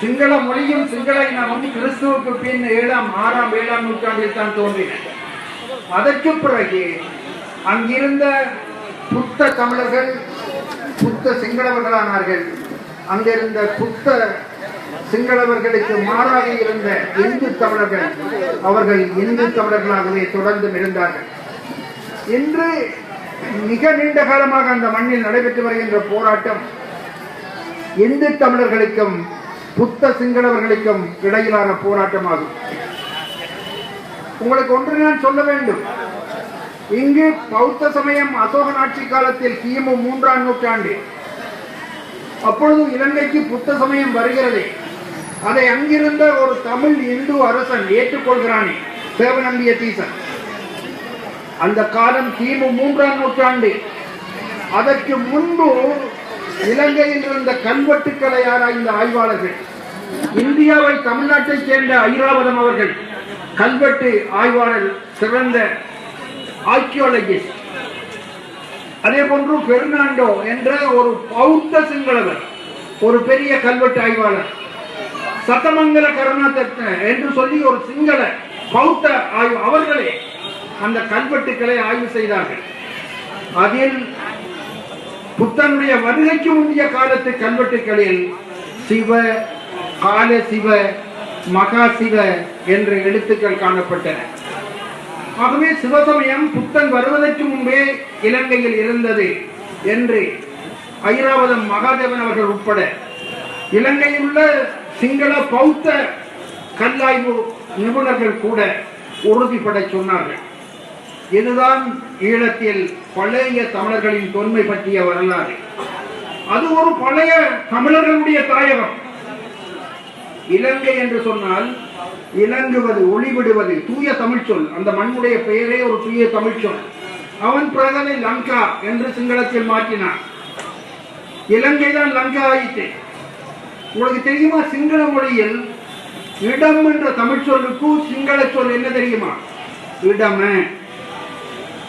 சிங்கள மொழியும் சிங்கள இனமும் கிறிஸ்துவுக்கு பின் ஏழாம் ஆறாம் ஏழாம் நூற்றாண்டில் தான் தோன்றின. அதற்கு பிறகு அங்கிருந்த புத்த தமிழர்கள் புத்த சிங்களவர்களானார்கள். அங்கிருந்த புத்த சிங்களவர்களுக்கு மாறாக இருந்த இந்து தமிழர்கள் அவர்கள் இந்து தமிழர்களாகவே தொடர்ந்து இருந்தார்கள். இன்று மிக நீண்ட காலமாக அந்த மண்ணில் நடைபெற்று வருகின்ற போராட்டம் இந்து தமிழர்களுக்கும் புத்த சிங்களவர்களுக்கும் இடையிலான போராட்டமாகும். உங்களுக்கு ஒன்று நான் சொல்ல வேண்டும். இங்கு பௌத்த சமயம் அசோகன் ஆட்சி காலத்தில் கிமு மூன்றாம் நூற்றாண்டு. அப்பொழுது இலங்கைக்கு புத்த சமயம் வருகிறது. அதை அங்கிருந்த ஒரு தமிழ் இந்து அரசன் ஏற்றுக்கொள்கிறானே தேவநம்பிய தீசன். அந்த காலம் கிமு மூன்றாம் நூற்றாண்டு. அதற்கு முன்பு இலங்கையில் இருந்த கல்வெட்டுக்களை ஆராய்ந்த ஆய்வாளர்கள் இந்தியாவை தமிழ்நாட்டைச் சேர்ந்த ஐராவதம் அவர்கள் கல்வெட்டு ஆய்வாளர் சிறந்த ஆர்கியோலஜிஸ்ட் அதே போன்று பெர்னாண்டோ என்ற ஒரு பௌத்த சிங்களவர் ஒரு பெரிய கல்வெட்டு ஆய்வாளர். சத்தமங்கல கருணாதத்த என்று சொல்லி ஒரு சிங்கள பௌத்த ஆய்வு அவர்களே அந்த கல்வெட்டுக்களை ஆய்வு செய்தார்கள். அதில் புத்தனுடைய வருகைக்கு முந்தைய காலத்து கல்வெட்டுக்களில் சிவ கால சிவ மகா சிவ என்ற எழுத்துக்கள் காணப்பட்டன. ஆகவே சிவசமயம் புத்தன் வருவதற்கு முன்பே இலங்கையில் இருந்தது என்று ஐராவதம் மகாதேவன் அவர்கள் உட்பட இலங்கையில் உள்ள சிங்கள பௌத்த கல்லாய்வு நிபுணர்கள் கூட உறுதிப்பட சொன்னார்கள். இதுதான் ஈழத்தில் பழைய தமிழர்களின் தொன்மை பற்றிய வரலாறு. அது ஒரு பழைய தமிழர்களுடைய தாயகம். இலங்கை என்று சொன்னால் இலங்குவது ஒளிவிடுவது தூய தமிழ் சொல். அந்த மண்ணுடைய பெயரே ஒரு தூய தமிழ் சொல். அவன் பிரதனை லங்கா என்று சிங்களத்தில் மாற்றினான். இலங்கை தான் லங்கா ஆயிற்று. உங்களுக்கு தெரியுமா சிங்கள மொழியில் இடம் என்ற தமிழ் சொல்லுக்கு சிங்கள சொல் என்ன தெரியுமா? இடமே.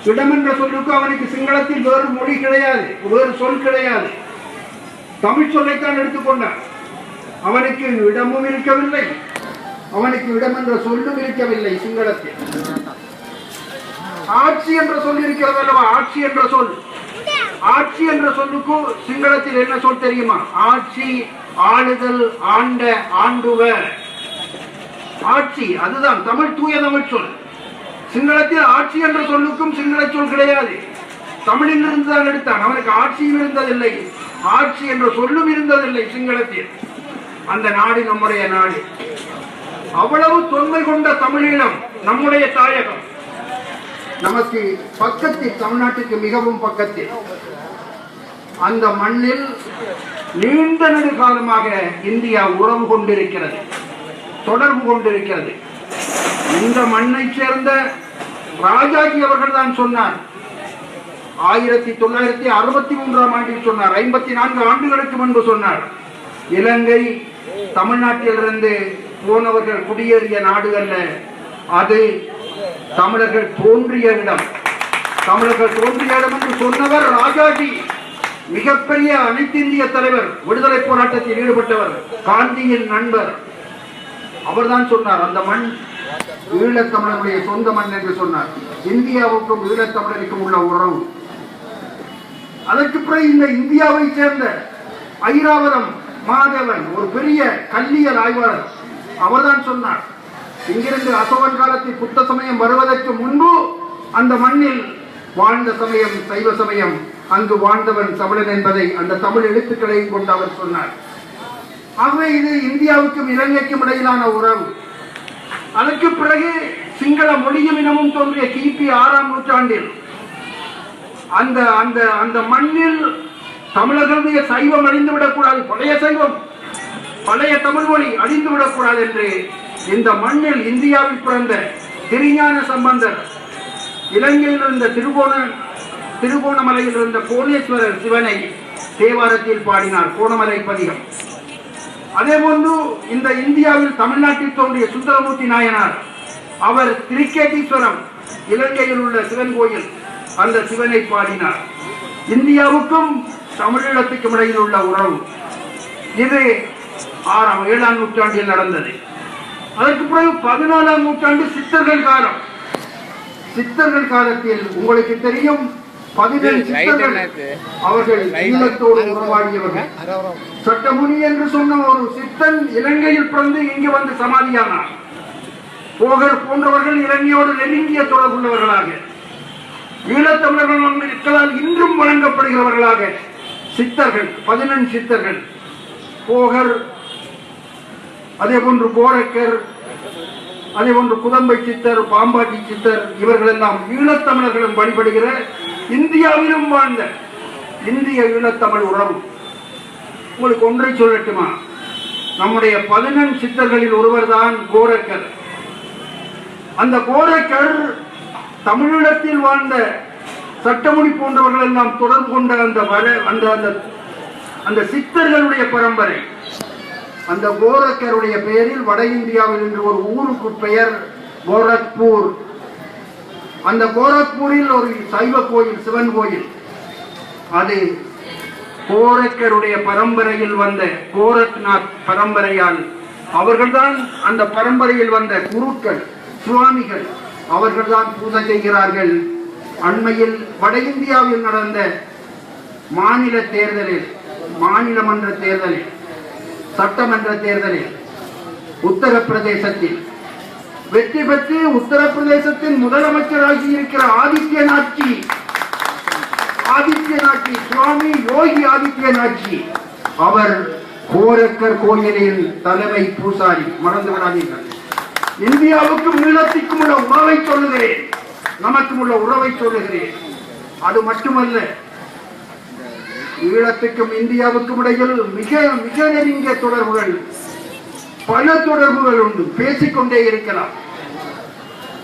இடம் என்ற சொல்லுக்கு அவனுக்கு சிங்களத்தில் வேறு மொழி கிடையாது வேறு சொல் கிடையாது. தமிழ் சொல்லைத்தான் எடுத்துக்கொண்டான் அவனுக்கு இடமும் இருக்கவில்லை. அவனுக்கு இடம் என்ற சொல்லும் இருக்கவில்லை சிங்களத்தில். ஆட்சி என்ற சொல் இருக்கிறது அல்லவா? ஆட்சி என்ற சொல். ஆட்சி என்ற சொல்லுக்கு சிங்களத்தில் என்ன சொல் தெரியுமா? ஆட்சி ஆளுதல் ஆண்ட ஆண்டுவ ஆட்சி அதுதான் தமிழ் தூய தமிழ் சொல். சிங்களத்தில் ஆட்சி என்ற சொல்லுக்கும் சிங்கள சொல் கிடையாது. தமிழில் இருந்து தான் எடுத்தான். அவனுக்கு ஆட்சியும் இருந்ததில்லை. ஆட்சி என்ற சொல்லும் இருந்ததில்லை சிங்களத்தில். அந்த நாடு நம்முடைய நாடு. அவ்வளவு தொன்மை கொண்ட தமிழீழம் நம்முடைய தாயகம். நமக்கு பக்கத்தில் தமிழ்நாட்டுக்கு மிகவும் பக்கத்தில். அந்த மண்ணில் நீண்ட நெடுகாலமாக இந்தியா உறவு கொண்டிருக்கிறது. தொடர்பு கொண்டிருக்கிறது. இந்த மண்ணை சேர்ந்த ராஜாஜி அவர்கள் தான் சொன்னார். ஆயிரத்தி தொள்ளாயிரத்தி அறுபத்தி மூன்றாம் ஆண்டில் சொன்னார். ஐம்பத்தி நான்கு ஆண்டுகளுக்கு முன்பு சொன்னார். இலங்கை தமிழ்நாட்டிலிருந்து போனவர்கள் குடியேறிய நாடு அல்ல. அது தமிழர்கள் தோன்றிய இடம். தமிழர்கள் தோன்றிய இடம் என்று சொன்னவர் ராஜாஜி. மிகப்பெரிய அனைத்து இந்திய தலைவர் விடுதலை போராட்டத்தில் ஈடுபட்டவர் காந்தியின் நண்பர். அவர்தான் சொன்னார் அந்த மண் ஈழத்தமிழர்களுடைய சொந்த மண் என்று சொன்னார். இந்தியாவுக்கும் ஈழத்தமிழருக்கும் உள்ள உறவு. அதற்கு பிறகு இந்த இந்தியாவை சேர்ந்த ஐராவதம் மாதேவன் ஒரு பெரிய கல்லியல் ஆய்வாளர் அவர்தான் சொன்னார். இங்கிருந்து அசோகன் காலத்தில் புத்த சமயம் வருவதற்கு முன்பு அந்த மண்ணில் வாழ்ந்த சமயம் சைவ சமயம் அங்கு வாழ்ந்தவன் தமிழன் என்பதை அந்த தமிழ் எழுத்துக்களையும் கொண்டு அவர் சொன்னார். ஆகவே இது இந்தியாவுக்கும் இலங்கைக்கும் இடையிலான உறவு. அதற்கு பிறகு சிங்கள மொழியும் இனமும் தோன்றிய கிபி ஆறாம் நூற்றாண்டில் அந்த அந்த அந்த மண்ணில் தமிழர்களுடைய சைவம் அழிந்து விடக்கூடாது. பழைய சைவம் பழைய தமிழ் மொழி அழிந்து விடக்கூடாது என்று இந்த மண்ணில் இந்தியாவில் பிறந்த திருஞான சம்பந்தர் இலங்கையில் இருந்த திருவோண திருகோணமலையில் இருந்த கோணேஸ்வரர் சிவனை தேவாரத்தில் பாடினார். கோணமலை பதிகம். அதே போன்று இந்த இந்தியாவில் தமிழ்நாட்டில் தோன்றிய சுந்தரமூர்த்தி நாயனார் அவர் திருக்கேதீஸ்வரம் இலங்கையில் உள்ள சிவன் கோயில் அந்த சிவனை பாடினார். இந்தியாவுக்கும் தமிழீழத்துக்கும் இடையில் உள்ள உறவு. இது ஆறாம் ஏழாம் நூற்றாண்டில் நடந்தது. அதற்கு பிறகு பதினாலாம் நூற்றாண்டு சித்தர்கள் காலம். சித்தர்கள் காலத்தில் உங்களுக்கு தெரியும் பதினேழு சித்தர்கள் அவர்கள் ஈழத்தோடு உருவாகியவர்கள் சட்டமுனி என்று சொன்ன ஒரு சித்தன் இலங்கையில் பிறந்து இங்கு வந்து சமாதியானார் போகர் போன்றவர்கள் இலங்கையோடு நெருங்கிய தொடர்புள்ளவர்களாக ஈழத்தமிழர்கள் மக்களால் இன்றும் வழங்கப்படுகிறவர்களாக சித்தர்கள் பதினெண் சித்தர்கள். போகர் அதே போன்று கோரக்கர் அதே போன்று குதம்பை சித்தர் பாம்பாட்டி சித்தர் இவர்கள் எல்லாம் ஈழத்தமிழர்களும் வழிபடுகிற இந்தியாவிலும் வாழ்ந்த இந்திய ஈழத்தமிழ் உறவு. உங்களுக்கு ஒன்றை சொல்லட்டுமா? நம்முடைய பதினெண் சித்தர்களில் ஒருவர்தான் கோரக்கர். அந்த கோரக்கர் தமிழீழத்தில் வாழ்ந்த சட்டமொழி போன்றவர்கள் எல்லாம் தொடர்பு கொண்ட அந்த வர அந்த அந்த அந்த சித்தர்களுடைய பரம்பரை. அந்த கோரக்கருடைய பெயரில் வட இந்தியாவில் இன்று ஒரு ஊருக்கு பெயர் கோரக்பூர். அந்த கோரக்பூரில் ஒரு சைவ கோயில் சிவன் கோயில். அது கோரக்கருடைய பரம்பரையில் வந்த கோரக்நாத் பரம்பரையால் அவர்கள்தான் அந்த பரம்பரையில் வந்த குருக்கள் சுவாமிகள். அவர்கள்தான் பூஜை செய்கிறார்கள். அண்மையில் வட இந்தியாவில் நடந்த மாநில தேர்தலில் மாநில மன்ற தேர்தலில் சட்டமன்ற தேர்தலில் உத்தரப்பிரதேசத்தில் வெற்றி பெற்று உத்தரப்பிரதேசத்தின் முதலமைச்சராகி இருக்கிற ஆதித்யநாத்ஜி. ஆதித்யநாத்ஜி சுவாமி யோகி ஆதித்யநாத்ஜி. அவர் கோரக்கர் கோயிலின் தலைமை பூசாரி. மறந்து விடாதீர்கள். இந்தியாவுக்கும் ஈழத்திற்கும் உள்ள உறவை சொல்லுகிறேன். நமக்கும் உள்ள உறவை சொல்லுகிறேன். அது மட்டுமல்ல ஈழத்துக்கும் இந்தியாவுக்கும் இடையில் மிக மிக நெருங்கிய தொடர்புகள் பல தொடர்புகள் உண்டு. பேசிக்கொண்டே இருக்கலாம்.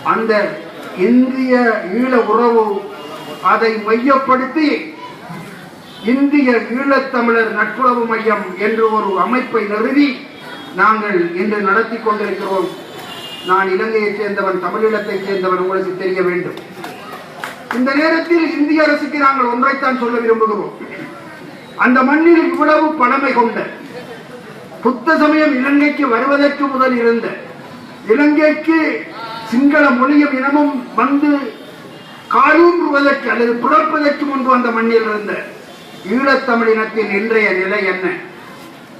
அந்த இந்திய ஈழ உறவு அதை மையப்படுத்தி இந்திய ஈழத்தமிழர் நட்புறவு மையம் என்று ஒரு அமைப்பை நிறுவி நாங்கள் இன்று நடத்தி கொண்டிருக்கிறோம். நான் இலங்கையைச் சேர்ந்தவன் தமிழீழத்தைச் சேர்ந்தவன் உங்களுக்கு தெரிய வேண்டும். இந்த நேரத்தில் இந்திய அரசுக்கு நாங்கள் ஒன்றைத்தான் சொல்ல விரும்புகிறோம். அந்த மண்ணில் இவ்வளவு பழமை கொண்ட புத்த சமயம் இலங்கைக்கு வருவதற்கு முதல் இருந்த. இலங்கைக்கு சிங்கள மொழியும் இனமும் வந்து காலூன்றுவதற்கு அல்லது பிறப்பதற்கு முன்பு அந்த மண்ணில் இருந்த. ஈழத்தமிழினத்தின் இன்றைய நிலை என்ன?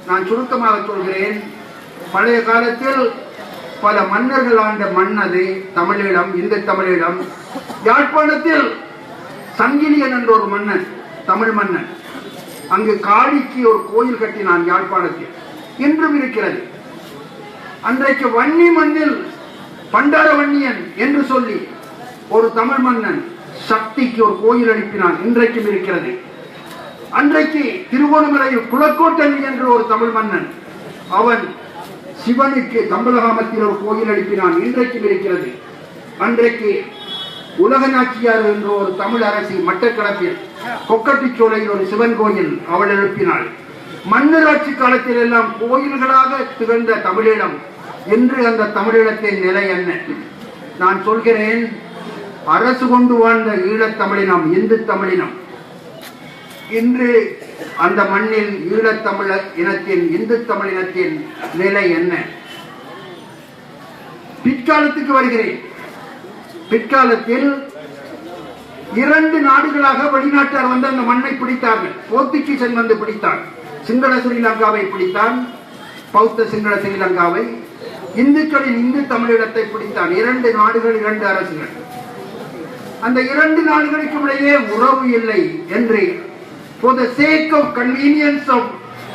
நான் சுருக்கமாக சொல்கிறேன். பழைய காலத்தில் பல மன்னர்கள் ஆண்ட மன்னது தமிழீழம் இந்து தமிழீழம் யாழ்ப்பாணத்தில் சங்கிலியன் என்ற ஒரு மன்னன் தமிழ் மன்னன். அங்கு காளிக்கு ஒரு கோயில் கட்டினான் யாழ்ப்பாணத்தில். இன்றும் இருக்கிறது. அன்றைக்கு வன்னி மண்ணில் பண்டார வன்னியன் என்று சொல்லி ஒரு தமிழ் மன்னன் சக்திக்கு ஒரு கோயில் அனுப்பினான். இன்றைக்கும் இருக்கிறது. அன்றைக்கு திருவோணமலையில் குலக்கோட்டன் என்று ஒரு தமிழ் மன்னன் அவன் சிவனுக்கு தம்பலகாமத்தில் ஒரு கோயில் அனுப்பினான். இன்றைக்கும் இருக்கிறது. அன்றைக்கு உலக நாச்சியார் என்ற ஒரு தமிழ் அரசி மட்டக்களப்பில் கொக்கட்டிச்சோலையில் ஒரு சிவன் கோயில் அவள் எழுப்பினாள். மன்னராட்சி காலத்தில் எல்லாம் கோயில்களாக திகழ்ந்த தமிழீழம் இன்று அந்த தமிழீழத்தின் நிலை என்ன? நான் சொல்கிறேன் அரசு கொண்டு வாழ்ந்த ஈழத் தமிழினம் இந்து தமிழினம். இன்று அந்த மண்ணில் ஈழத்தமிழ இனத்தின் இந்து தமிழினத்தின் நிலை என்ன? பிற்காலத்துக்கு வருகிறேன். பிற்காலத்தில் இரண்டு நாடுகளாக வெளிநாட்டார் வந்து அந்த மண்ணை பிடித்தார்கள். போர்த்துகீசன் வந்து பிடித்தான் சிங்கள ஸ்ரீலங்காவை பிடித்தான் பௌத்த சிங்கள ஸ்ரீலங்காவை. இந்துக்களின் இந்து தமிழிடத்தை பிடித்தான். இரண்டு நாடுகள் இரண்டு அரசுகள். அந்த இரண்டு நாடுகளுக்கும் இடையே உறவு இல்லை என்று for the sake of convenience of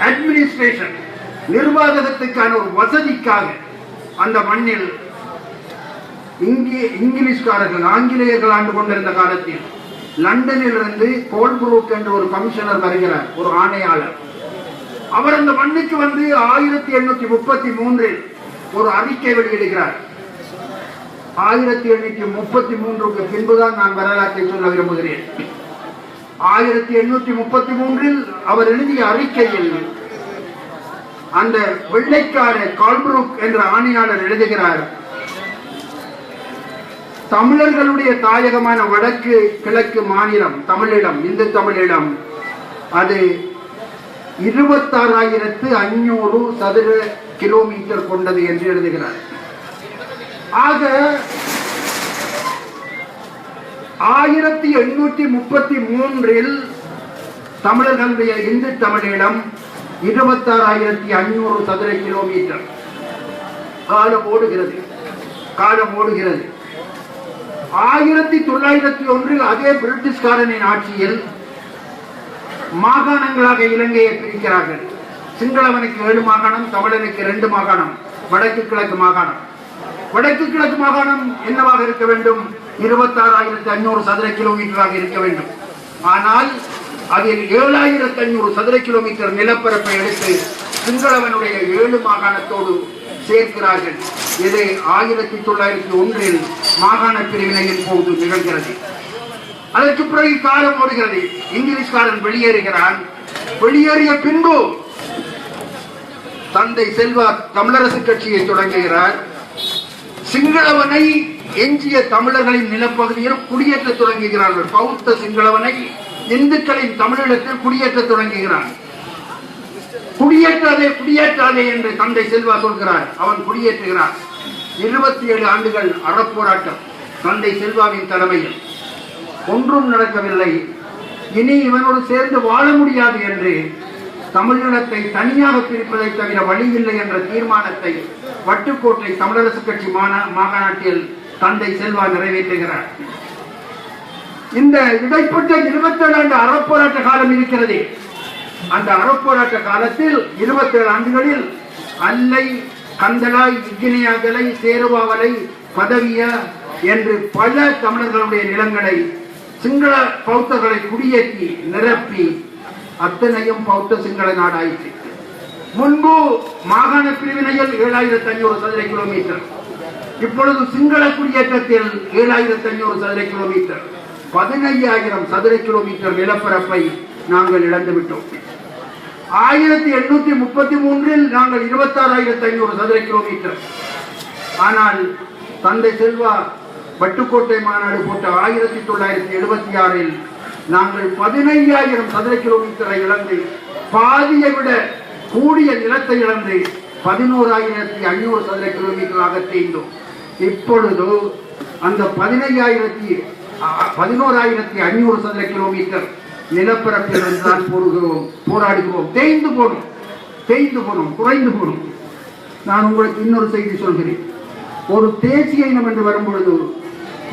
administration நிர்வாகத்துக்கான ஒரு வசதிக்காக அந்த மண்ணில் இங்கே இங்கிலீஷ்காரர்கள் ஆங்கிலேயர்கள் ஆண்டு கொண்டிருந்த காலத்தில் லண்டனில் இருந்து கோல்புரூக் என்ற ஒரு கமிஷனர் வருகிறார் ஒரு ஆணையாளர். அவர் அந்த மண்ணுக்கு வந்து ஆயிரத்தி எண்ணூத்தி முப்பத்தி மூன்றில் ஒரு அறிக்கை வெளியிடுகிறார். ஆயிரத்தி எண்ணூத்தி முப்பத்தி மூன்றுக்கு பின்புதான் நான் வரலாற்றை சொல்ல விரும்புகிறேன். ஆயிரத்தி எண்ணூத்தி முப்பத்தி மூன்றில் அவர் எழுதிய அறிக்கையில் அந்த வெள்ளைக்கார கால்புரூக் என்ற ஆணையாளர் எழுதுகிறார் தமிழர்களுடைய தாயகமான வடக்கு கிழக்கு மாநிலம் தமிழிடம் இந்து தமிழிடம் அது இருபத்தாறாயிரத்து ஐநூறு சதுர கிலோமீட்டர் கொண்டது என்று எழுதுகிறார். ஆக ஆயிரத்தி எண்ணூற்றி முப்பத்தி மூன்றில் தமிழர்களுடைய இந்து தமிழிடம் இருபத்தாறாயிரத்தி ஐநூறு சதுர கிலோமீட்டர் காலம் ஓடுகிறது காலம் ஓடுகிறது. ஆயிரத்தி தொள்ளாயிரத்தி ஒன்றில் அதே பிரிட்டிஷ்காரனின் ஆட்சியில் மாகாணங்களாக இலங்கையை பிரிக்கிறார்கள். சிங்களவனுக்கு ஏழு மாகாணம் தமிழனுக்கு ரெண்டு மாகாணம் வடக்கு கிழக்கு மாகாணம். வடக்கு கிழக்கு மாகாணம் என்னவாக இருக்க வேண்டும்? இருபத்தாறாயிரத்தி ஐநூறு சதுர கிலோமீட்டராக இருக்க வேண்டும். ஆனால் அதில் ஏழாயிரத்தி ஐநூறு சதுர கிலோமீட்டர் நிலப்பரப்பை எடுத்து சிங்களவனுடைய ஏழு மாகாணத்தோடு சேர்க்கிறார்கள். இது ஆயிரத்தி தொள்ளாயிரத்தி ஒன்றில் மாகாண பிரிவினையின் போது நிகழ்கிறது. அதற்கு பிறகு காலம் வருகிறது இங்கிலீஷ்காரன் வெளியேறுகிறான். வெளியேறிய பின்பு தந்தை செல்வா தமிழரசு கட்சியை தொடங்குகிறார். சிங்களவனை எஞ்சிய தமிழர்களின் நிலப்பகுதியில் குடியேற்ற தொடங்குகிறார்கள். பௌத்த சிங்களவனை இந்துக்களின் தமிழீழத்தில் குடியேற்ற தொடங்குகிறான். குடியேற்றாதே குடியேற்றாதே என்று தந்தை செல்வா சொல்கிறார். அவன் குடியேற்றுகிறான். இருபத்தி ஏழு ஆண்டுகள் அறப்போராட்டம். தந்தை செல்வாவின் தலைமையில். ஒன்றும் நடக்கவில்லை. இனி இவனோடு சேர்ந்து வாழ முடியாது என்று தமிழினத்தை தனியாக பிரிப்பதை தவிர வழி இல்லை என்ற தீர்மானத்தை வட்டுக்கோட்டை தமிழரசு கட்சி மாநா- மாநாட்டில் தந்தை செல்வா நிறைவேற்றுகிறார். இந்த இடைப்பட்ட இருபத்தேழு ஆண்டு அறப்போராட்ட காலம் இருக்கிறது. அந்த அறப்போராட்ட காலத்தில் இருபத்தேழு ஆண்டுகளில் அல்லை கந்தளாய் இக்கினியாகலை சேருவாவலை பதவிய என்று பல தமிழர்களுடைய நிலங்களை சிங்கள பௌத்தர்களை குடியேற்றி நிரப்பி அத்தனையும் பௌத்த சிங்கள நாடாயிற்று. முன்பு மாகாண பிரிவினையில் ஏழாயிரத்தி ஐநூறு சதுர கிலோமீட்டர். இப்பொழுது சிங்கள குடியேற்றத்தில் ஏழாயிரத்தி ஐநூறு சதுர கிலோமீட்டர். பதினையாயிரம் சதுர கிலோமீட்டர் நிலப்பரப்பை நாங்கள் இழந்துவிட்டோம் ஆயிரத்தி எண்ணூத்தி முப்பத்தி மூன்றில் நாங்கள் இருபத்தாறாயிரத்தி ஐநூறு சதுர கிலோமீட்டர். ஆனால் தந்தை செல்வா வட்டுக்கோட்டை மாநாடு போட்ட ஆயிரத்தி தொள்ளாயிரத்தி எழுபத்தி ஆறில் நாங்கள் பதினைஞ்சாயிரம் சதுர கிலோமீட்டரை இழந்து பாதியை விட கூடிய நிலத்தை இழந்து பதினோராயிரத்தி ஐநூறு சதுர கிலோமீட்டராக தேய்ந்தோம். இப்பொழுது அந்த பதினையாயிரத்தி பதினோராயிரத்தி ஐநூறு சதுர கிலோமீட்டர் நிலப்பரப்பில் தான் போடுகிறோம் போராடுகிறோம். தேய்ந்து போனோம் தேய்ந்து போனோம் குறைந்து போனோம். நான் உங்களுக்கு இன்னொரு செய்தி சொல்கிறேன். ஒரு தேசிய இனம் என்று வரும்பொழுது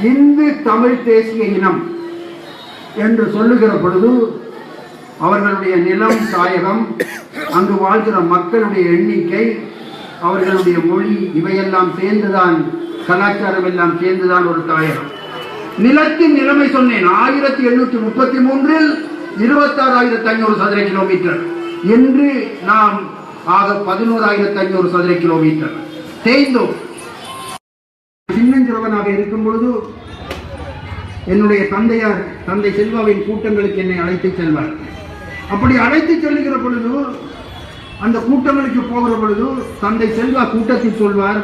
இந்து தமிழ் தேசிய இனம் என்று சொல்லுகிற பொழுது அவர்களுடைய நிலம் தாயகம் அங்கு வாழ்கிற மக்களுடைய எண்ணிக்கை அவர்களுடைய மொழி இவையெல்லாம் சேர்ந்துதான் கலாச்சாரம் எல்லாம் சேர்ந்துதான் ஒரு தாயகம். நிலத்தின் நிலைமை சொன்னேன். ஆயிரத்தி எண்ணூற்றி முப்பத்தி மூன்றில் இருபத்தாறாயிரத்தி ஐநூறு சதுர கிலோமீட்டர். என்று நாம் ஆக பதினோராயிரத்தி ஐநூறு சதுர கிலோமீட்டர். தேய்ந்தோம். சின்னஞ்சிறவனாக இருக்கும் பொழுது என்னுடைய தந்தையார் தந்தை செல்வாவின் கூட்டங்களுக்கு என்னை அழைத்து செல்வார். அப்படி அழைத்து செல்லுகிற பொழுது அந்த கூட்டங்களுக்கு போகிற பொழுது தந்தை செல்வா கூட்டத்தில் சொல்வார்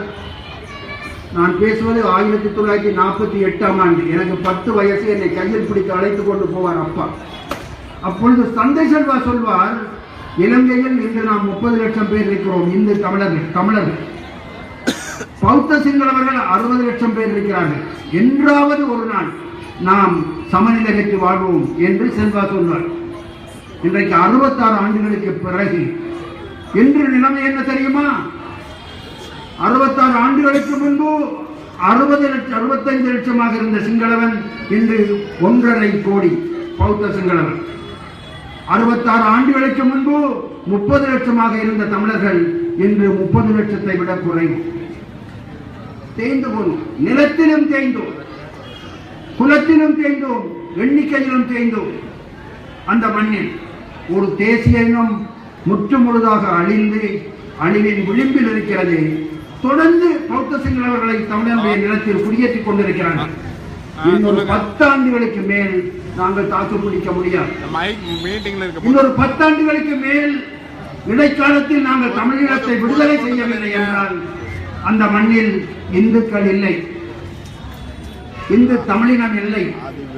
நான் பேசுவது ஆயிரத்தி தொள்ளாயிரத்தி நாற்பத்தி எட்டாம் ஆண்டு. எனக்கு பத்து வயசு. என்னை கையில் பிடித்து அழைத்து கொண்டு போவார் அப்பா. அப்பொழுது தந்தை செல்வா சொல்வார் இலங்கையில் இன்று நாம் முப்பது லட்சம் பேர் இருக்கிறோம். இந்து தமிழர்கள் தமிழர்கள். பௌத்த சிங்களவர்கள் அறுபது லட்சம் பேர் இருக்கிறார்கள். என்றாவது ஒரு நாள் நாம் சமநிலைக்கு வாழ்வோம் என்று செல்வா சொல்வார் இன்றைக்கு அறுபத்தாறு ஆண்டுகளுக்கு பிறகு இன்று நிலைமை என்ன தெரியுமா? அறுபத்தாறு ஆண்டுகளுக்கு முன்பு அறுபது லட்சம் அறுபத்தைந்து லட்சமாக இருந்த சிங்களவன் இன்று ஒன்றரை கோடி பௌத்த சிங்களவன். அறுபத்தாறு ஆண்டுகளுக்கு முன்பு முப்பது லட்சமாக இருந்த தமிழர்கள் இன்று முப்பது லட்சத்தை விட குறைவு. தேய்ந்து போனோம் நிலத்திலும் தேய்ந்தோம். குலத்திலும் தேய்ந்தோம். எண்ணிக்கையிலும் தேய்ந்தோம். அந்த மண்ணில் ஒரு தேசிய இனம் முற்று முழுதாக அழிந்து அழிவின் விளிம்பில் இருக்கிறது தொடர்ந்து பௌத்த சிங்களவர்களை தமிழனுடைய நிலத்தில் குடியேற்றிக் கொண்டிருக்கிறார்கள். இன்னொரு பத்தாண்டுகளுக்கு மேல் நாங்கள் தாக்கு பிடிக்க முடியாது. இன்னொரு பத்தாண்டுகளுக்கு மேல் இடைக்காலத்தில் நாங்கள் தமிழீழத்தை விடுதலை செய்யவில்லை என்றால் அந்த மண்ணில் இந்துக்கள் இல்லை. இந்து தமிழினம் இல்லை.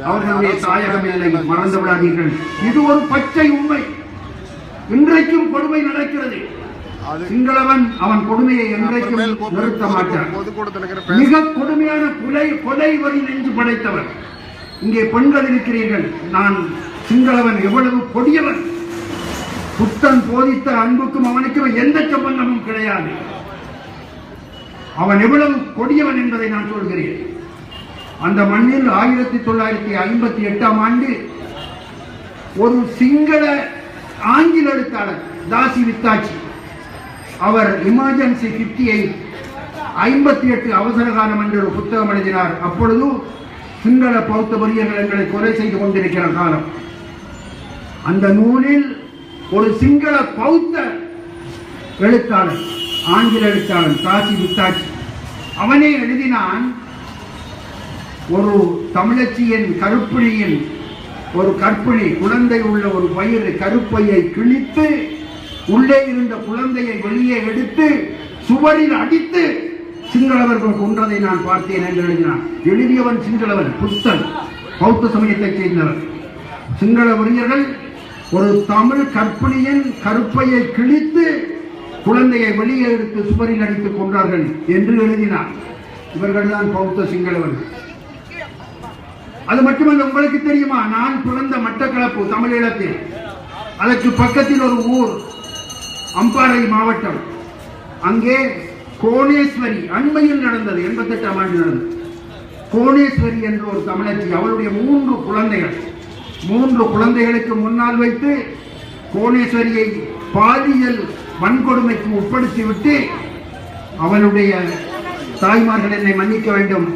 அவர்களுடைய தாயகம் இல்லை. மறந்து விடாதீர்கள். இது ஒரு பச்சை உண்மை. இன்றைக்கும் கொடுமை நடக்கிறது. அது சிங்களவன் அவன் கொடுமையை என்றைக்கும் நிறுத்த மாட்டான். மிக கொடுமையான கொலை கொலை வரி நெஞ்சு படைத்தவர் இங்கே பெண்கள் இருக்கிறீர்கள். நான் சிங்களவன் எவ்வளவு கொடியவன். புத்தன் போதித்த அன்புக்கும் அவனுக்கும் எந்த சம்பந்தமும் கிடையாது. அவன் எவ்வளவு கொடியவன் என்பதை நான் சொல்கிறேன். அந்த மண்ணில் ஆயிரத்தி தொள்ளாயிரத்தி ஐம்பத்தி எட்டாம் ஆண்டு ஒரு சிங்கள ஆங்கில எழுத்தாளர் தாசி வித்தாச்சி அவர் எமர்ஜென்சி பிப்டி எயிட் ஐம்பத்தி எட்டு அவசர காலம் என்று ஒரு புத்தகம் எழுதினார். அப்பொழுது சிங்கள பௌத்த வரியர்கள் எங்களை கொலை செய்து கொண்டிருக்கிற காலம். அந்த நூலில் ஒரு சிங்கள பௌத்த எழுத்தாளர் ஆங்கில எழுத்தாளன் காசி வித்தாச்சி அவனே எழுதினான் ஒரு தமிழச்சியின் கருப்பிணியின் ஒரு கற்பிணி குழந்தை உள்ள ஒரு பயிறு கருப்பையை கிழித்து உள்ளே இருந்த குழந்தையை வெளியே எடுத்து சுவரில் அடித்து சிங்களவர்கள் கொன்றதை நான் பார்த்தேன் என்று எழுதினான். எழுதியவன் சிங்களவன் புத்தன் பௌத்த சமயத்தைச் சேர்ந்தவன். சிங்கள வெறியர்கள் ஒரு தமிழ் கற்பிணியின் கருப்பையை கிழித்து குழந்தையை வெளியே எடுத்து சுவரில் அடித்துக் கொண்டார்கள் என்று எழுதினார். இவர்கள்தான் பௌத்த சிங்களவர்கள். அது மட்டுமல்ல உங்களுக்கு தெரியுமா? நான் பிறந்த மட்டக்களப்பு தமிழீழத்தில் அதற்கு பக்கத்தில் ஒரு ஊர் அம்பாறை மாவட்டம். அங்கே கோணேஸ்வரி அண்மையில் நடந்தது எண்பத்தெட்டாம் ஆண்டு நடந்தது. கோணேஸ்வரி என்ற ஒரு தமிழச்சி அவளுடைய மூன்று குழந்தைகள். மூன்று குழந்தைகளுக்கு முன்னால் வைத்து கோணேஸ்வரியை பாலியல் வன்கொடுமைக்கு உட்படுத்திவிட்டு அவனுடைய தாய்மார்கள் என்னை மன்னிக்க வேண்டும்.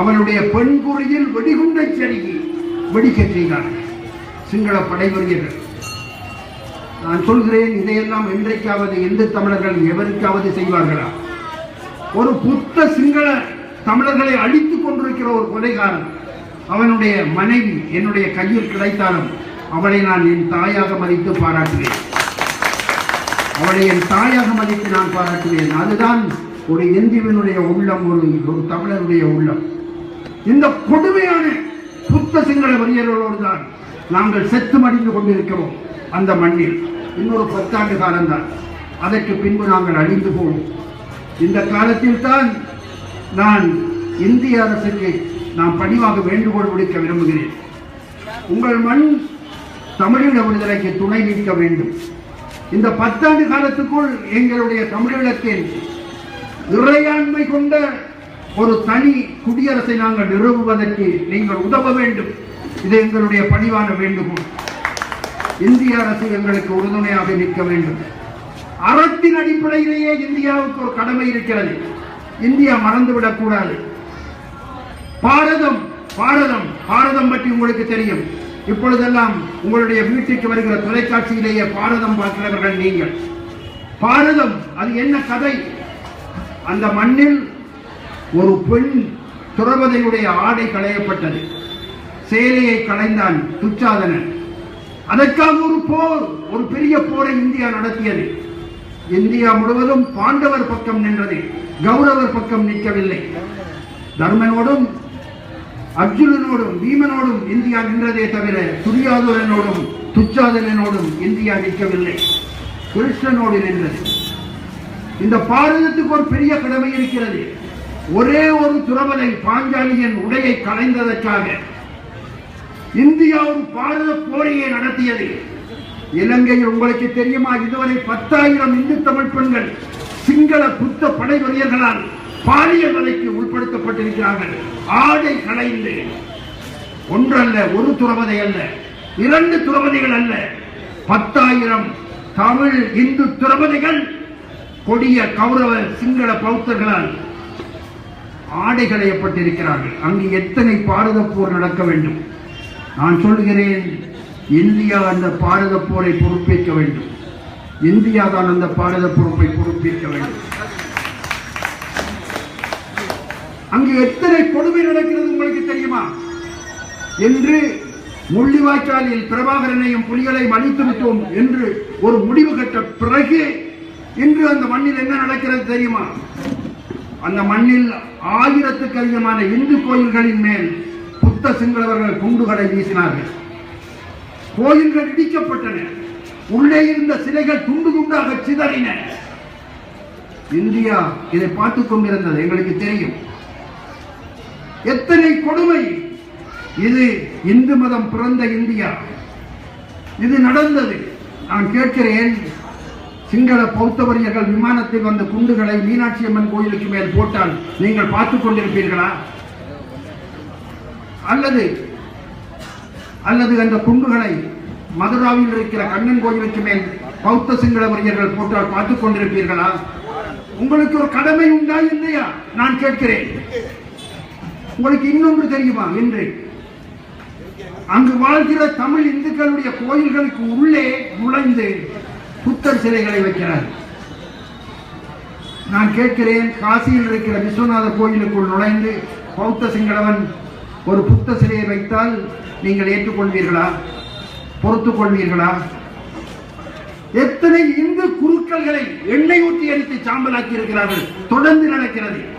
அவனுடைய பெண்குறியில் வெடிகுண்டை செருகி வெடிக்க செய்தார்கள். சிங்கள படைவரியர்கள் நான் சொல்கிறேன் இதையெல்லாம் என்றைக்காவது எந்த தமிழர்கள் எவருக்காவது செய்வார்களா? ஒரு புத்த சிங்கள தமிழர்களை அழித்துக் கொண்டிருக்கிற ஒரு கொலைகாரன் அவனுடைய மனைவி என்னுடைய கையில் கிடைத்தாலும் அவளை நான் என் தாயாக மதித்து பாராட்டுவேன். அவளை என் தாயாக மதித்து நான் பாராட்டுவேன். அதுதான் ஒரு இந்தியனுடைய உள்ளம் ஒரு ஒரு தமிழருடைய உள்ளம். இந்த கொடுமையான புத்த சிங்கள வரியர்களோடு தான் நாங்கள் செத்து மடிந்து கொண்டிருக்கிறோம் அந்த மண்ணில். இன்னொரு பத்தாண்டு காலம்தான். அதற்கு பின்பு நாங்கள் அழிந்து போவோம். இந்த காலத்தில் தான் நான் இந்திய அரசுக்கு நான் பணிவாக வேண்டுகோள் விடுக்க விரும்புகிறேன். உங்கள் மண் தமிழீழ விடுதலைக்கு துணை நிற்க வேண்டும். இந்த பத்தாண்டு காலத்துக்குள் எங்களுடைய தமிழீழத்தில் இறையாண்மை கொண்ட ஒரு தனி குடியரசை நாங்கள் நிறுவுவதற்கு நீங்கள் உதவ வேண்டும். இது எங்களுடைய பணிவான வேண்டுகோள். இந்திய அரசு எங்களுக்கு உறுதுணையாக நிற்க வேண்டும். அறத்தின் அடிப்படையிலேயே இந்தியாவுக்கு ஒரு கடமை இருக்கிறது. இந்தியா மறந்துவிடக் கூடாது பாரதம் பாரதம் பாரதம் பற்றி உங்களுக்கு தெரியும். இப்பொழுதெல்லாம் உங்களுடைய வீட்டுக்கு வருகிற தொலைக்காட்சியிலேயே பாரதம் பார்க்கிறவர்கள் நீங்கள். பாரதம் அது என்ன கதை? அந்த மண்ணில் ஒரு பெண் துறவதையுடைய ஆடை களையப்பட்டது. சேலையை களைந்தான் துச்சாதனன். அதற்காக ஒரு போர் ஒரு பெரிய போரை இந்தியா நடத்தியது. இந்தியா முழுவதும் பாண்டவர் பக்கம் நின்றது. கௌரவர் பக்கம் நிற்கவில்லை. தர்மனோடும் அர்ஜுனனோடும் பீமனோடும் இந்தியா நின்றதே தவிர துரியாதுரனோடும் துச்சாதனோடும் இந்தியா நிற்கவில்லை. கிருஷ்ணனோடு நின்றது. இந்த பாரதத்துக்கு ஒரு பெரிய கடமை இருக்கிறது. ஒரே ஒரு துறவனை பாஞ்சாலியின் உடையை களைந்ததற்காக. இந்தியா ஒரு பாரத போரையை நடத்தியது. இலங்கையில் உங்களுக்கு தெரியுமா? இதுவரை பத்தாயிரம் இந்து தமிழ் பெண்கள் சிங்கள புத்த படை வீரர்களால் பாலியல் வலைக்கு உட்படுத்தப்பட்டிருக்கிறார்கள். ஆடை களைந்து. ஒன்றல்ல ஒரு துறவதை அல்ல. இரண்டு துறவதைகள் அல்ல. பத்தாயிரம் தமிழ் இந்து துறவதைகள் கொடிய கௌரவ சிங்கள பௌத்தர்களால் ஆடை களையப்பட்டிருக்கிறார்கள் அங்கு எத்தனை பாரத போர் நடக்க வேண்டும்? நான் சொல்கிறேன் இந்தியா அந்த பாரத போரை பொறுப்பேற்க வேண்டும். இந்தியா தான் அந்த பாரத பொறுப்பை பொறுப்பேற்க வேண்டும். அங்கு எத்தனை கொடுமை நடக்கிறது உங்களுக்கு தெரியுமா? என்று முள்ளிவாய்க்காலில் பிரபாகரனையும் புலிகளையும் அழித்து விட்டோம் என்று ஒரு முடிவு கட்ட பிறகு இன்று அந்த மண்ணில் என்ன நடக்கிறது தெரியுமா? அந்த மண்ணில் ஆயிரத்துக்கு அதிகமான இந்து கோயில்களின் மேல் புத்த சிங்களவர்கள் குண்டுகளை வீசினார்கள். கோயில்கள் இடிக்கப்பட்டன. உள்ளே இருந்த சிலைகள் துண்டு துண்டாக சிதறின. இந்தியா இதை பார்த்துக் கொண்டிருந்தது. எங்களுக்கு தெரியும். எத்தனை கொடுமை. இது இந்து மதம் பிறந்த இந்தியா. இது நடந்தது. நான் கேட்கிறேன் சிங்கள பௌத்தவரியர்கள் விமானத்தில் வந்த குண்டுகளை மீனாட்சி அம்மன் கோயிலுக்கு மேல் போட்டால் நீங்கள் பார்த்துக் கொண்டிருப்பீர்களா? அல்லது அல்லது அந்த குண்டுகளை மதுராவில் இருக்கிற கண்ணன் கோயிலுக்கு மேல் பௌத்த சிங்கள வரியர்கள் போட்டால் பார்த்துக் கொண்டிருப்பீர்களா? உங்களுக்கு ஒரு கடமை உண்டா இல்லையா? நான் கேட்கிறேன். உங்களுக்கு இன்னொன்று தெரியுமா? என்று அங்கு வாழ்கிற தமிழ் இந்துக்களுடைய கோயில்களுக்கு உள்ளே நுழைந்து புத்தர் சிலைகளை வைக்கிறார். நான் கேட்கிறேன் காசியில் இருக்கிற விஸ்வநாத கோயிலுக்குள் நுழைந்து பௌத்த சிங்களவன் ஒரு புத்த சிலையை வைத்தால் நீங்கள் ஏற்றுக்கொள்வீர்களா? பொறுத்துக் கொள்வீர்களா எத்தனை இந்து குருக்கள்களை எண்ணெய் ஊற்றி அடித்து சாம்பலாக்கி இருக்கிறார்கள்? தொடர்ந்து நடக்கிறது.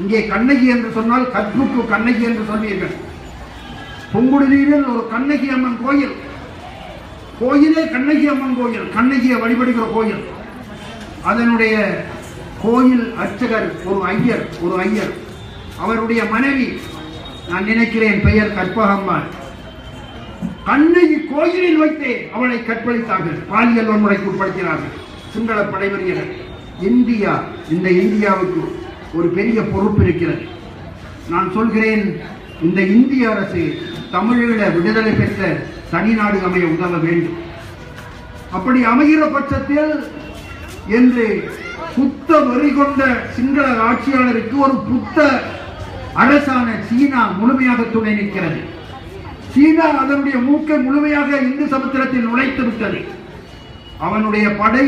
இங்கே கண்ணகி என்று சொன்னால் கற்புக்கு கண்ணகி என்று சொன்னீர்கள். பொங்குடிநீரில் ஒரு கண்ணகி அம்மன் கோயில். கோயிலே கண்ணகி அம்மன் கோயில் கண்ணகியை வழிபடுகிற கோயில். அதனுடைய கோயில் அர்ச்சகர் ஒரு ஐயர் ஒரு ஐயர். அவருடைய மனைவி நான் நினைக்கிறேன் பெயர் கற்பகம்மாள். கண்ணகி கோயிலில் வைத்தே அவளை கற்பழித்தார்கள். பாலியல் வன்முறைக்கு உட்படுத்தினார்கள். சிங்கள படைவரியர்கள் இந்தியா இந்த இந்தியாவுக்கு ஒரு பெரிய பொறுப்பு இருக்கிறது. நான் சொல்கிறேன் இந்த இந்திய அரசு தமிழீழ விடுதலை பெற்ற தனிநாடு அமைய உதவ வேண்டும். அப்படி அமைகிற பட்சத்தில் என்று புத்த வரி கொண்ட சிங்கள ஆட்சியாளருக்கு ஒரு புத்த அரசான சீனா முழுமையாக துணை நிற்கிறது. சீனா அதனுடைய மூக்கை முழுமையாக இந்து சமுத்திரத்தில் நுழைத்து விட்டது. அவனுடைய படை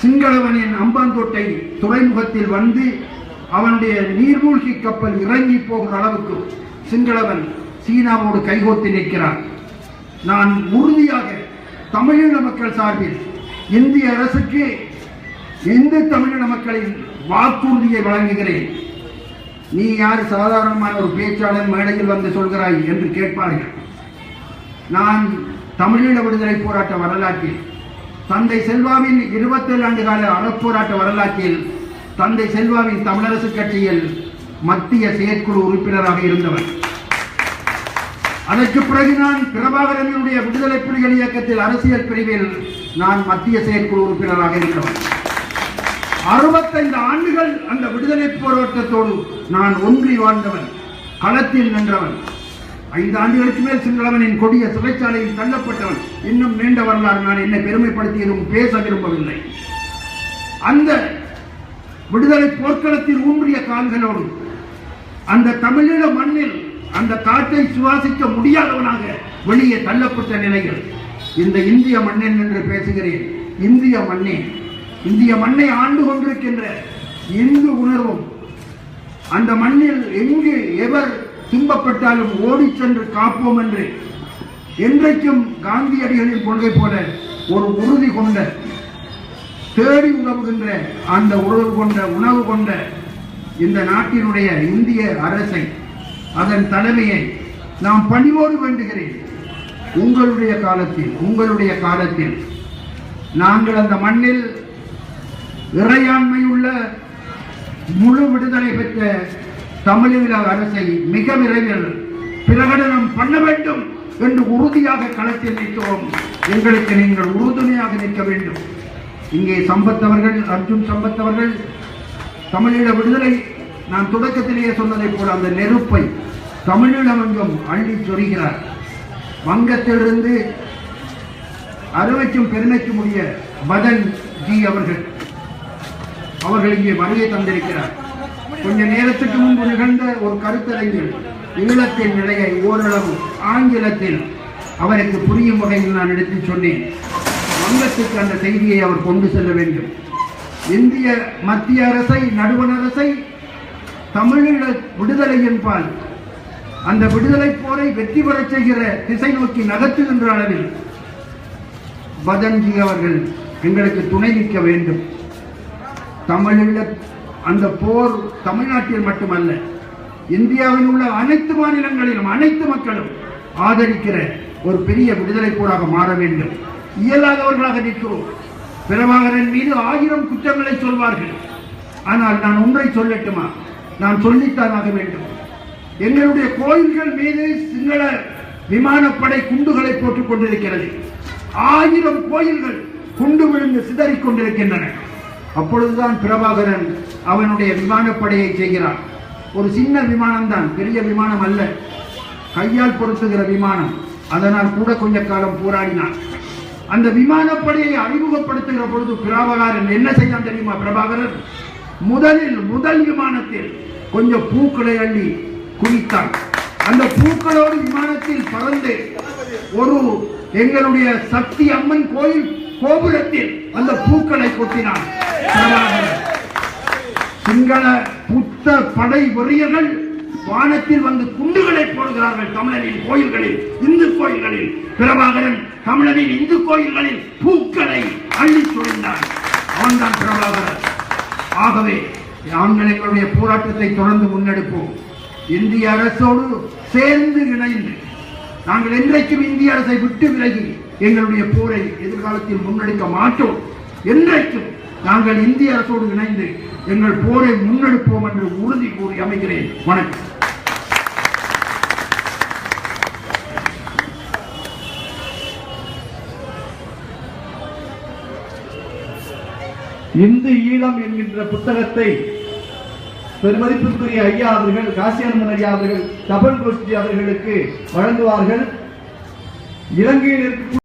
சிங்களவனின் அம்பாந்தோட்டை துறைமுகத்தில் வந்து அவனுடைய நீர்மூழ்கி கப்பல் இறங்கி போகிற அளவுக்கு சிங்களவன் சீனாவோடு கைகோத்து நிற்கிறான். நான் உறுதியாக தமிழீழ மக்கள் சார்பில் இந்திய அரசுக்கு இந்து தமிழீழ மக்களின் வாக்குறுதியை வழங்குகிறேன். நீ யார் சாதாரணமான ஒரு பேச்சாளர் மேடையில் வந்து சொல்கிறாய் என்று கேட்பார்கள். நான் தமிழீழ விடுதலை போராட்ட வரலாற்றில் தந்தை செல்வாவின் இருபத்தேழு ஆண்டு கால அறப்போராட்ட வரலாற்றில் தந்தை செல்வாவின் தமிழரசு கட்சியில் மத்திய செயற்குழு உறுப்பினராக இருந்தவர். அதற்கு பிறகு நான் பிரபாகரனுடைய விடுதலை புலிகள் இயக்கத்தில் அரசியல் பிரிவில் நான் மத்திய செயற்குழு உறுப்பினராக இருந்தவர். அறுபத்தைந்து ஆண்டுகள் அந்த விடுதலை போராட்டத்தோடு நான் ஒன்றி வாழ்ந்தவன் களத்தில் நின்றவன் ஐந்து ஆண்டுகளுக்கு மேல் சிங்களவனின் கொடிய சிறைச்சாலையில் தள்ளப்பட்டவன் இன்னும் நீண்ட வரலாறு நான் என்னை பெருமைப்படுத்தி எதுவும் பேச விரும்பவில்லை. அந்த விடுதலை போர்க்களத்தில் ஊன்றிய கால்களோடு அந்த தமிழீழ மண்ணில் அந்த காற்றை சுவாசிக்க முடியாதவனாக வெளியே தள்ளப்பட்ட நிலையில் இந்த இந்திய மண்ணில் என்று பேசுகிறேன். இந்திய மண்ணே இந்திய மண்ணை ஆண்டு கொண்டிருக்கின்ற இந்து உணர்வும் அந்த மண்ணில் எங்கு எவர் துன்பப்பட்டாலும் ஓடிச் சென்று காப்போம் என்று என்றைக்கும் காந்தியடிகளின் கொள்கை போல ஒரு உறுதி கொண்ட தேடி உணவுகின்ற அந்த உறவு கொண்ட உணவு கொண்ட இந்த நாட்டினுடைய இந்திய அரசை அதன் தலைமையை நாம் பணிவோடு வேண்டுகிறேன். உங்களுடைய காலத்தில் உங்களுடைய காலத்தில் நாங்கள் அந்த மண்ணில் இறையாண்மையுள்ள முழு விடுதலை பெற்ற தமிழீழ அரசை மிக விரைவில் பிரகடனம் பண்ண வேண்டும் என்று உறுதியாக களத்தில் நிற்கிறோம் எங்களுக்கு நீங்கள் உறுதுணையாக நிற்க வேண்டும். இங்கே சம்பத்தவர்கள் அர்ஜுன் சம்பத்தவர்கள் தமிழீழ விடுதலை நான் தொடக்கத்திலேயே சொன்னதைப் போல அந்த நெருப்பை தமிழீழமெங்கும் அள்ளி சொரிகிறார். வங்கத்திலிருந்து அறுவைக்கும் பெருமைக்கும் உரிய பதன் ஜி அவர்கள். அவர்கள் இங்கே வருகை தந்திருக்கிறார். கொஞ்ச நேரத்துக்கு முன்பு நிகழ்ந்த ஒரு கருத்தரங்கில் ஈழத்தின் நிலையை ஓரளவு ஆங்கிலத்தில் அவருக்கு புரியும் வகையில் நான் எடுத்துச் சொன்னேன். வங்கத்துக்கு அந்த செய்தியை அவர் கொண்டு செல்ல வேண்டும். இந்திய மத்திய அரசை நடுவண் அரசை தமிழீழ விடுதலை என்பால் அந்த விடுதலை போரை வெற்றி பெறச் செய்கிற திசை நோக்கி நகர்த்துகின்ற அளவில் பதன்ஜி அவர்கள் எங்களுக்கு துணை நிற்க வேண்டும். தமிழீழ அந்த போர் தமிழ்நாட்டில் மட்டுமல்ல இந்தியாவில் உள்ள அனைத்து மாநிலங்களிலும் அனைத்து மக்களும் ஆதரிக்கிற ஒரு பெரிய விடுதலை போராக மாற வேண்டும். இயலாதவர்களாக நிற்கிறோம். பிரபாகரன் மீது ஆயிரம் குற்றங்களை சொல்வார்கள். ஆனால் நான் ஒன்றை சொல்லட்டுமா? நான் சொல்லித்தான் ஆக வேண்டும். எங்களுடைய கோயில்கள் மீது சிங்கள விமானப்படை குண்டுகளை போட்டுக் கொண்டிருக்கிறது. ஆயிரம் கோயில்கள் குண்டு விழுந்து சிதறிக் கொண்டிருக்கின்றன. அப்பொழுதுதான் பிரபாகரன் அவனுடைய விமானப்படையை செய்கிறான். ஒரு சின்ன விமானம் தான் பெரிய விமானம் அல்ல. கையால் பொருத்துகிற விமானம். அதனால் கூட கொஞ்ச காலம் போராடினான். அந்த விமானப்படையை அறிமுகப்படுத்துகிற பொழுது பிரபாகரன் என்ன செய்தான் தெரியுமா பிரபாகரன்? முதலில் முதல் விமானத்தில் கொஞ்சம் பூக்களை அள்ளி குவித்தான் அந்த பூக்களோடு விமானத்தில் பறந்து ஒரு எங்களுடைய சக்தி அம்மன் கோயில் கோபுரத்தில் அந்த பூக்களை கொட்டினான். பிரபாகரன். சிங்கள புத்த படை வெறியர்கள் வானத்தில் வந்து குண்டுகளை போடுகிறார்கள் தமிழனின் கோயில்களில் இந்து கோயில்களில். பிரபாகரன் தமிழனின் இந்து கோயில்களில் பூக்களை அள்ளி சொரிந்தான் அவன்தான் பிரபாகரன். ஆகவே நாங்கள் எங்களுடைய போராட்டத்தை தொடர்ந்து முன்னெடுப்போம். இந்திய அரசோடு சேர்ந்து இணைந்து நாங்கள் என்றைக்கும் இந்திய அரசை விட்டு விலகி எங்களுடைய போரை எதிர்காலத்தில் முன்னெடுக்க மாட்டோம். என்றைக்கும் நாங்கள் இந்திய அரசோடு இணைந்து எங்கள் போரை முன்னெடுப்போம் என்று உறுதி கூறி அமைகிறேன். வணக்கம். இந்து ஈழம் என்கின்ற புத்தகத்தை பெருமதிப்புக்குரிய ஐயா அவர்கள் காசியம்மன் ஐயா அவர்கள் தபல் கோஷ்டி அவர்களுக்கு வழங்குவார்கள். இலங்கையில் இருக்கக்கூடிய